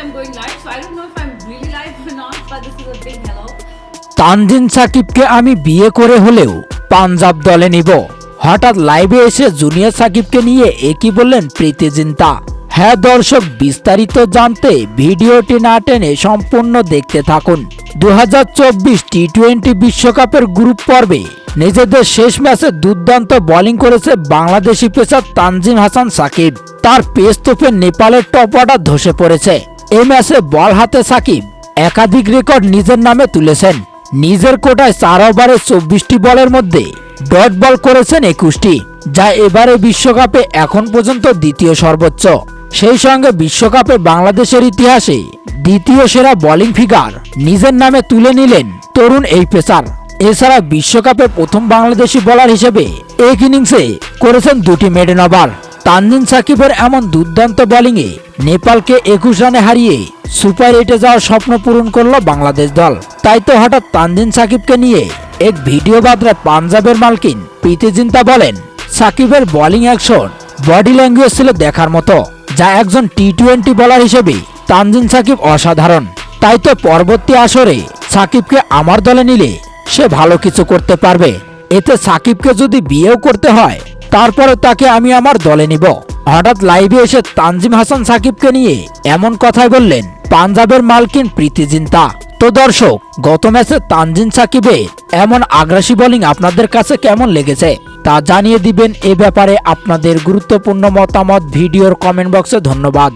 I'm going live, so I don't know if I'm really live or not, but this is a big hello. Tanjin সাকিবকে আমি বিয়ে করে হলেও পাঞ্জাব দলে নিব। হঠাৎ লাইভে এসে জুনিয়র সাকিবকে নিয়ে একই বললেন প্রীতি জিন্তা? হ্যাঁ দর্শক বিস্তারিত জানতে ভিডিওটি না টেনে সম্পূর্ণ দেখতে থাকুন। দু হাজার চব্বিশ টি টোয়েন্টি বিশ্বকাপের গ্রুপ পর্বে নিজেদের শেষ ম্যাচে দুর্দান্ত বোলিং করেছে বাংলাদেশি পেসার তানজিম হাসান সাকিব। তার পেস তোপে নেপালের টপ অর্ডার ধসে পড়েছে। এই ম্যাচে বল হাতে সাকিব একাধিক রেকর্ড নিজের নামে তুলেছেন। নিজের কোটায় চার ওভারে চব্বিশটি বলের মধ্যে ডট বল করেছেন একুশটি, যা এবারে বিশ্বকাপে এখন পর্যন্ত দ্বিতীয় সর্বোচ্চ। সেই সঙ্গে বিশ্বকাপে বাংলাদেশের ইতিহাসে দ্বিতীয় সেরা বোলিং ফিগার নিজের নামে তুলে নিলেন তরুণ এই পেসার। এছাড়া বিশ্বকাপে প্রথম বাংলাদেশি বোলার হিসেবে এক ইনিংসে করেছেন দুটি মেডেন ওভার তানজিন সাকিবের এমন দুর্দান্ত বোলিংয়ে নেপালকে একুশ রানে হারিয়ে সুপার এইটে যাওয়ার স্বপ্ন পূরণ করল বাংলাদেশ দল। তাই তো হঠাৎ তানজিন সাকিবকে নিয়ে এক ভিডিও বার্তায় পাঞ্জাবের মালকিন প্রীতি জিন্তা বলেন, সাকিবের বোলিং অ্যাকশন বডি ল্যাঙ্গুয়েজ ছিল দেখার মতো, যা একজন টি টোয়েন্টি বোলার হিসেবে তানজিন সাকিব অসাধারণ। তাই তো পরবর্তী আসরে সাকিবকে আমার দলে নিলে সে ভালো কিছু করতে পারবে। এতে সাকিবকে যদি বিয়েও করতে হয় তারপরে তাকে আমি আমার দলে নিব। হঠাৎ লাইভে এসে তানজিম হাসান সাকিবকে নিয়ে এমন কথাই বললেন, পাঞ্জাবের মালকিন প্রীতি জিন্তা। তো দর্শক, গত ম্যাচে তানজিন সাকিবের এমন আগ্রাসী বোলিং আপনাদের কাছে কেমন লেগেছে তা জানিয়ে দিবেন এ ব্যাপারে আপনাদের গুরুত্বপূর্ণ মতামত ভিডিওর কমেন্ট বক্সে ধন্যবাদ।